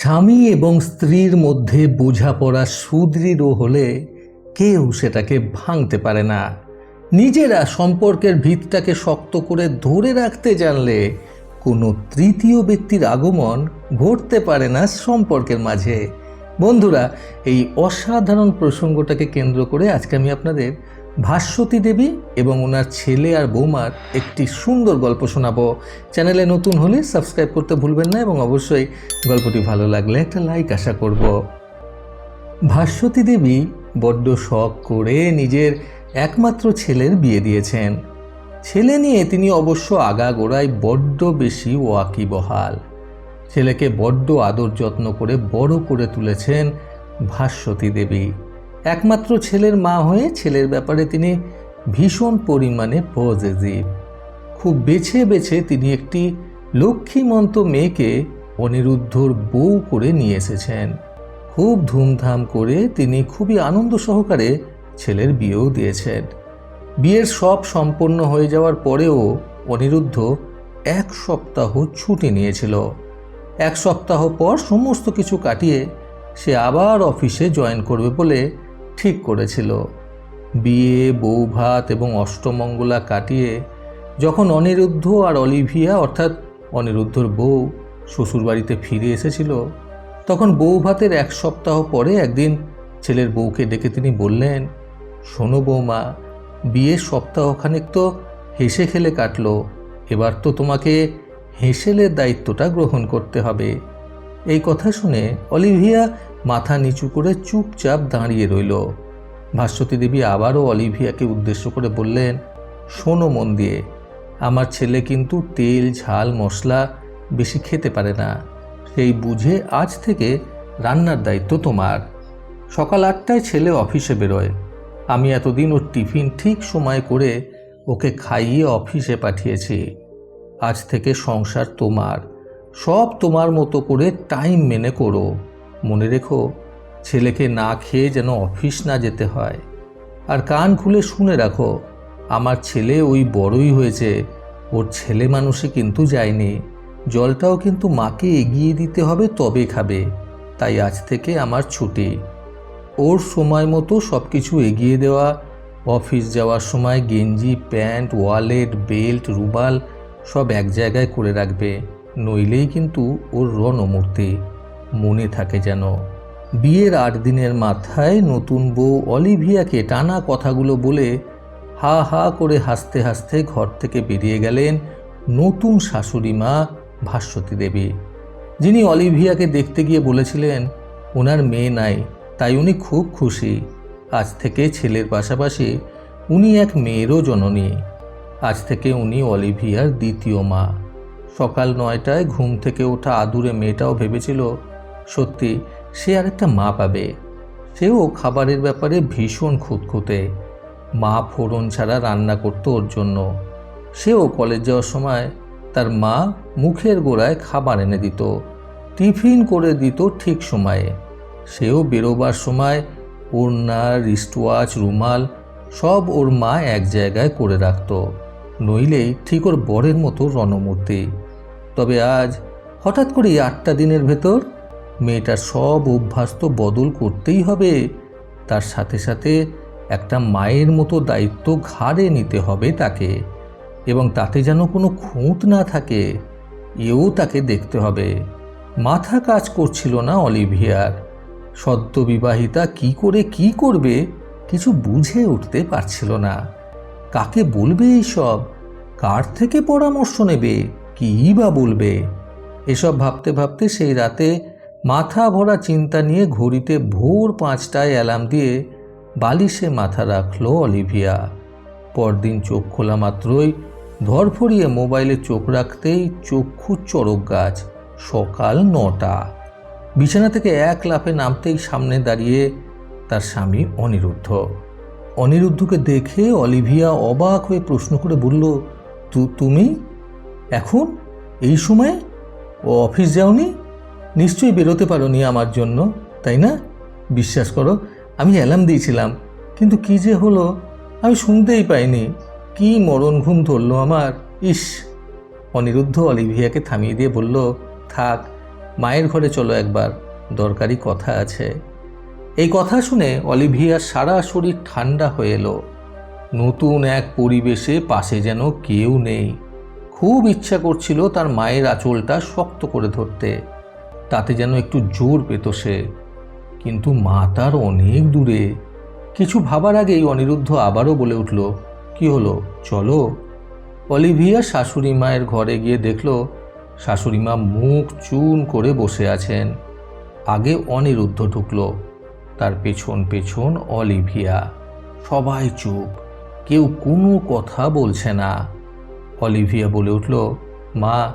স্বামী এবং স্ত্রীর মধ্যে বোঝাপড়া সুদৃঢ় হলে কেউ সেটাকে ভাঙতে পারে না। নিজেরা সম্পর্কের ভিতটাকে শক্ত করে ধরে রাখতে জানলে কোনো তৃতীয় ব্যক্তির আগমন ঘটতে পারে না সম্পর্কের মাঝে। বন্ধুরা, এই অসাধারণ প্রসঙ্গটাকে কেন্দ্র করে আজকে আমি আপনাদের ভাস্বতী দেবী এবং ওনার ছেলে আর বৌমার একটি সুন্দর গল্প শোনাবো। চ্যানেলে নতুন হলে সাবস্ক্রাইব করতে ভুলবেন না এবং অবশ্যই গল্পটি ভালো লাগলে একটা লাইক আশা করব। ভাস্বতী দেবী বড্ড শখ করে নিজের একমাত্র ছেলের বিয়ে দিয়েছেন। ছেলে নিয়ে তিনি অবশ্য আগাগোড়ায় বড্ড বেশি ওয়াকিবহাল ছেলেকে বড্ড আদর যত্ন করে বড় করে তুলেছেন ভাস্বতী দেবী। একমাত্র ছেলের মা হয়ে ছেলের ব্যাপারে তিনি ভীষণ পরিমাণে পজিটিভ খুব বেছে বেছে তিনি একটি লক্ষ্মীমন্ত মেয়েকে অনিরুদ্ধর বউ করে নিয়ে এসেছেন। খুব ধুমধাম করে তিনি খুবই আনন্দ সহকারে ছেলের বিয়েও দিয়েছেন। বিয়ের সব সম্পন্ন হয়ে যাওয়ার পরেও অনিরুদ্ধ এক সপ্তাহ ছুটি নিয়েছিল। এক সপ্তাহ পর সমস্ত কিছু কাটিয়ে সে আবার অফিসে জয়েন করবে বলে ঠিক করেছিল। বিয়ে, বউ ভাত এবং অষ্টমঙ্গলা কাটিয়ে যখন অনিরুদ্ধ আর অলিভিয়া, অর্থাৎ অনিরুদ্ধর বউ, শ্বশুরবাড়িতে ফিরে এসেছিল, তখন বউ ভাতের এক সপ্তাহ পরে একদিন ছেলের বউকে ডেকে তিনি বললেন, শোনো বৌমা, বিয়ের সপ্তাহখানেক তো হেসে খেলে কাটলো, এবার তো তোমাকে হেসেলের দায়িত্বটা গ্রহণ করতে হবে। এই কথা শুনে অলিভিয়া মাথা নিচু করে চুপচাপ দাঁড়িয়ে রইল। ভাস্বতী দেবী আবারও অলিভিয়াকে উদ্দেশ্য করে বললেন, শোনো মন দিয়ে, আমার ছেলে কিন্তু তেল, ঝাল, মশলা বেশি খেতে পারে না। সেই বুঝে আজ থেকে রান্নার দায়িত্ব তোমার। সকাল আটটায় ছেলে অফিসে বেরোয়। আমি এতদিন ওর টিফিন ঠিক সময় করে ওকে খাইয়ে অফিসে পাঠিয়েছি। আজ থেকে সংসার তোমার। সব তোমার মতো করে টাইম মেনে করো। মনে রেখো, ছেলেকে না খেয়ে যেন অফিস না যেতে হয়। আর কান খুলে শুনে রাখো, আমার ছেলে ওই বড়ই হয়েছে, ওর ছেলে মানুষই কিন্তু যায়নি। জলটাও কিন্তু মাকে এগিয়ে দিতে হবে তবে খাবে, তাই আজ থেকে আমার ছুটি। ওর সময় মতো সব কিছু এগিয়ে দেওয়া, অফিস যাওয়ার সময় গেঞ্জি, প্যান্ট, ওয়ালেট, বেল্ট, রুমাল সব এক জায়গায় করে রাখবে, নইলেই কিন্তু ওর রণমূর্তি। মনে থাকে যেন। বিয়ের আট দিনের মাথায় নতুন বউ অলিভিয়াকে টানা কথাগুলো বলে হা হা করে হাসতে হাসতে ঘর থেকে বেরিয়ে গেলেন নতুন শাশুড়ি মা ভাস্বতী দেবী। যিনি অলিভিয়াকে দেখতে গিয়ে বলেছিলেন, ওনার মেয়ে নাই, তাই উনি খুব খুশি। আজ থেকে ছেলের পাশাপাশি উনি এক মেয়েরও জননী। আজ থেকে উনি অলিভিয়ার দ্বিতীয় মা। সকাল নয়টায় ঘুম থেকে ওঠা আদুরে মেয়েটাও ভেবেছিল সত্যি, সে আরেকটা মা পাবে। সেও খাবারের ব্যাপারে ভীষণ খুঁতখুঁতে। মা ফোড়ন ছাড়া রান্না করতো ওর জন্য। সেও কলেজ যাওয়ার সময় তার মা মুখের গোড়ায় খাবার এনে দিত। টিফিন করে দিত ঠিক সময়ে। সেও বেরোবার সময় ওড়না রিস্টওয়াচ রুমাল সব ওর মা এক জায়গায় করে রাখত। নইলেই ঠিক ওর বরের মতো রণমূর্তি। তবে আজ হঠাৎ করে আটটা দিনের ভেতর মেয়েটার সব অভ্যাস তো বদল করতেই হবে। তার সাথে সাথে একটা মায়ের মতো দায়িত্ব ঘাড়ে নিতে হবে তাকে, এবং তাতে যেন কোনো খুঁত না থাকে। এও তাকে দেখতে হবে। মাথা কাজ করছিল না অলিভিয়ার। সদ্য বিবাহিতা কি করে কি করবে কিছু বুঝে উঠতে পারছিল না। কাকে বলবে এইসব? কার থেকে পরামর্শ নেবে? কী বা বলবে? এসব ভাবতে ভাবতে সেই রাতে মাথা ভরা চিন্তা নিয়ে ঘড়িতে ভোর পাঁচটায় অ্যালার্ম দিয়ে বালিশে মাথা রাখল অলিভিয়া। পরদিন চোখ খোলা মাত্রই ধরফরিয়ে মোবাইলে চোখ রাখতেই চক্ষু চড়ক গাছ, সকাল নটা। বিছানা থেকে এক লাফে নামতেই সামনে দাঁড়িয়ে তার স্বামী অনিরুদ্ধ। অনিরুদ্ধকে দেখে অলিভিয়া অবাক হয়ে প্রশ্ন করে বলল, "তু- তুমি? এখন? এই সময়ে? ও অফিস যাওনি? নিশ্চয়ই বেরোতে পারোনি আমার জন্য, তাই না? বিশ্বাস করো, আমি অ্যালার্ম দিয়েছিলাম, কিন্তু কি যে হলো, আমি শুনতেই পাইনি। কি মরণ ঘুম ধরলো আমার? ইস! অনিরুদ্ধ অলিভিয়াকে থামিয়ে দিয়ে বলল, থাক, মায়ের ঘরে চলো একবার, দরকারি কথা আছে। এই কথা শুনে অলিভিয়ার সারা শরীর ঠান্ডা হয়ে এলো। নতুন এক পরিবেশে পাশে যেন কেউ নেই। খুব ইচ্ছা করছিল তার মায়ের আঁচলটা শক্ত করে ধরতে। তাতে যেন একটু জোর পেত সে। কিন্তু মা তার অনেক দূরে। কিছু ভাবার আগেই অনিরুদ্ধ আবারও বলে উঠল, কি হলো? চলো। অলিভিয়া শাশুড়ি মায়ের ঘরে গিয়ে দেখল, শাশুড়ি মা মুখ চুন করে বসে আছেন। আগে অনিরুদ্ধ ঢুকল, তার পেছন পেছন অলিভিয়া। সবাই চুপ, কেউ কোনো কথা বলছে না। অলিভিয়া বলে উঠল, মা,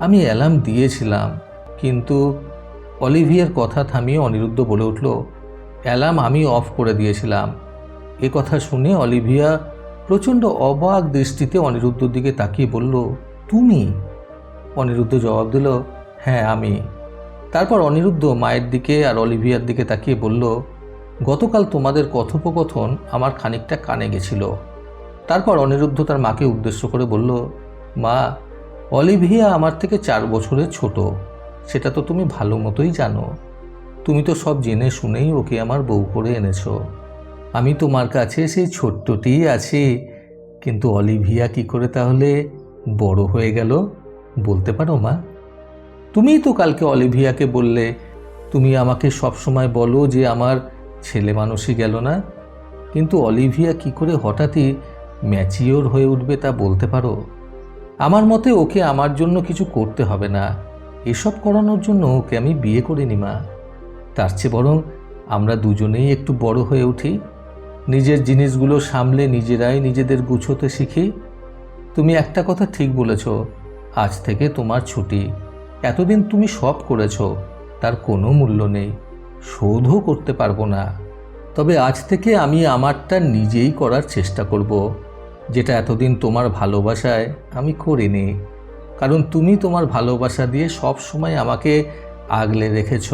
আমি অ্যালার্ম দিয়েছিলাম কিন্তু অলিভিয়ার কথা থামিয়ে অনিরুদ্ধ বলে উঠল, অ্যালার্ম আমি অফ করে দিয়েছিলাম। এ কথা শুনে অলিভিয়া প্রচণ্ড অবাক দৃষ্টিতে অনিরুদ্ধর দিকে তাকিয়ে বলল, তুমি? অনিরুদ্ধ জবাব দিল হ্যাঁ আমি। তারপর অনিরুদ্ধ মায়ের দিকে আর অলিভিয়ার দিকে তাকিয়ে বলল, গতকাল তোমাদের কথোপকথন আমার খানিকটা কানে গেছিল। তারপর অনিরুদ্ধ তার মাকে উদ্দেশ্য করে বলল, মা, অলিভিয়া আমার থেকে চার বছরের ছোট। সেটা তো তুমি ভালো মতোই জানো। তুমি তো সব জেনে শুনেই ওকে আমার বউ করে এনেছো। আমি তোমার কাছে সেই ছোট্টটিই আছি। কিন্তু অলিভিয়া কি করে তাহলে বড় হয়ে গেল? বলতে পারো মা। তুমিই তো কালকে অলিভিয়াকে বললে, তুমি আমাকে সবসময় বলো যে আমার ছেলে মানুষই গেল না। কিন্তু অলিভিয়া কি করে হঠাৎই ম্যাচিওর হয়ে উঠবে তা বলতে পারো? আমার মতে ওকে আমার জন্য কিছু করতে হবে না। এসব করানোর জন্য ওকে আমি বিয়ে করিনি, মা। তার চেয়ে বরং আমরা দুজনেই একটু বড় হয়ে উঠি। নিজের জিনিসগুলো সামলে নিজেরাই নিজেদের গুছোতে শিখি। তুমি একটা কথা ঠিক বলেছ, আজ থেকে তোমার ছুটি। এতদিন তুমি সব করেছ, তার কোনো মূল্য নেই। শোধও করতে পারব না। তবে আজ থেকে আমি আমারটা নিজেই করার চেষ্টা করব, যেটা এতদিন তোমার ভালোবাসায় আমি করিনি। কারণ তুমি তোমার ভালোবাসা দিয়ে সব সময় আমাকে আগলে রেখেছ।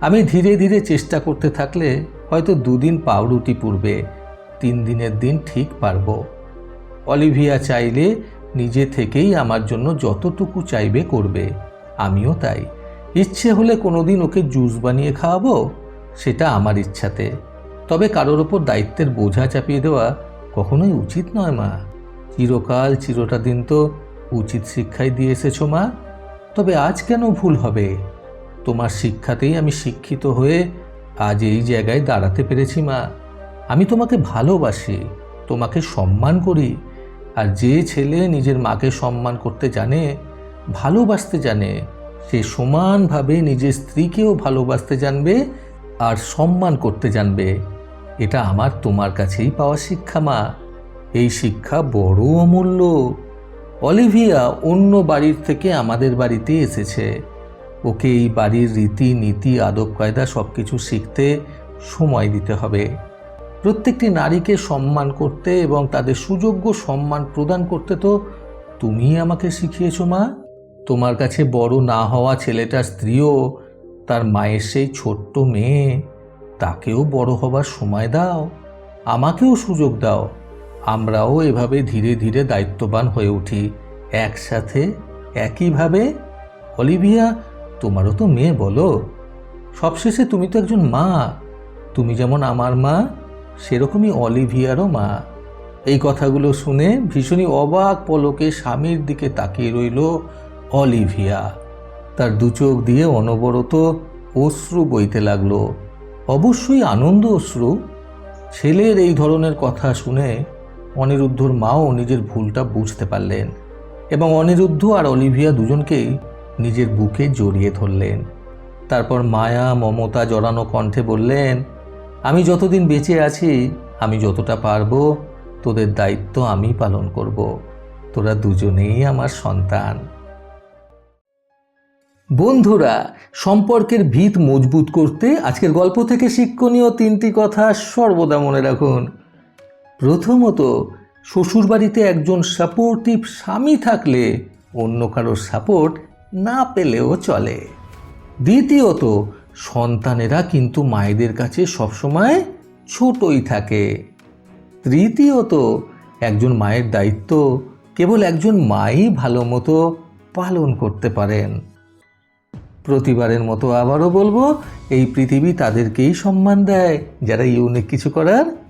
আমি ধীরে ধীরে চেষ্টা করতে থাকলে হয়তো দুদিন পাউরুটি পূর্বে, তিন দিনের দিন ঠিক পারব। অলিভিয়া চাইলে নিজে থেকেই আমার জন্য যতটুকু চাইবে করবে, আমিও তাই। ইচ্ছে হলে কোনোদিন ওকে জুস বানিয়ে খাওয়াবো, সেটা আমার ইচ্ছাতে। তবে কারোর ওপর দায়িত্বের বোঝা চাপিয়ে দেওয়া কখনোই উচিত নয় মা। চিরকাল চিরটা দিন তো উচিত শিক্ষাই দিয়ে এসেছ মা। তবে আজ কেন ভুল হবে? তোমার শিক্ষাতেই আমি শিক্ষিত হয়ে আজ এই জায়গায় দাঁড়াতে পেরেছি মা। আমি তোমাকে ভালোবাসি, তোমাকে সম্মান করি। আর যে ছেলে নিজের মাকে সম্মান করতে জানে, ভালোবাসতে জানে, সে সমানভাবে নিজের স্ত্রীকেও ভালোবাসতে জানবে আর সম্মান করতে জানবে। এটা আমার তোমার কাছেই পাওয়া শিক্ষা মা। এই শিক্ষা বড় অমূল্য। অলিভিয়া অন্য বাড়ির থেকে আমাদের বাড়িতে এসেছে। ওকে এই বাড়ির রীতি, নীতি, আদব, কায়দা সব কিছু শিখতে সময় দিতে হবে। প্রত্যেকটি নারীকে সম্মান করতে এবং তাদের সুযোগ্য সম্মান প্রদান করতে তো তুমিই আমাকে শিখিয়েছো, মা। তোমার কাছে বড় না হওয়া ছেলেটার স্ত্রীও তার মায়ের সেই ছোট্ট মেয়ে, তাকেও বড় হবার সময় দাও। আমাকেও সুযোগ দাও। আমরাও এভাবে ধীরে ধীরে দায়িত্ববান হয়ে উঠি। একসাথে? একইভাবে? অলিভিয়া, তোমারও তো মেয়ে বলো। সবশেষে তুমি তো একজন মা। তুমি যেমন আমার মা, সেরকমই অলিভিয়ারও মা। এই কথাগুলো শুনে ভীষণই অবাক পলকে স্বামীর দিকে তাকিয়ে রইল অলিভিয়া। তার দু চোখ দিয়ে অনবরত অশ্রু বইতে লাগল। অবশ্যই আনন্দ অশ্রু। ছেলের এই ধরনের কথা শুনে অনিরুদ্ধর মাও নিজের ভুলটা বুঝতে পারলেন এবং অনিরুদ্ধ আর অলিভিয়া দুজনকেই নিজের বুকে জড়িয়ে ধরলেন। তারপর মায়া, মমতা জড়ানো কণ্ঠে বললেন, আমি যতদিন বেঁচে আছি, আমি যতটা পারব, তোদের দায়িত্ব আমি পালন করব। তোরা দুজনেই আমার সন্তান। বন্ধুরা, সম্পর্কের ভিত মজবুত করতে আজকের গল্প থেকে শিক্ষণীয় তিনটি কথা সর্বদা মনে রাখুন। প্রথমত, শ্বশুরবাড়িতে একজন সাপোর্টিভ স্বামী থাকলে অন্য কারোর সাপোর্ট না পেলেও চলে। দ্বিতীয়ত, সন্তানেরা কিন্তু মায়েদের কাছে সবসময় ছোটই থাকে। তৃতীয়ত, একজন মায়ের দায়িত্ব কেবল একজন মাই ভালো মতো পালন করতে পারেন। প্রতিবারের মতো আবারও বলব, এই পৃথিবী তাদেরকেই সম্মান দেয়, যারা ইউনিক কিছু করার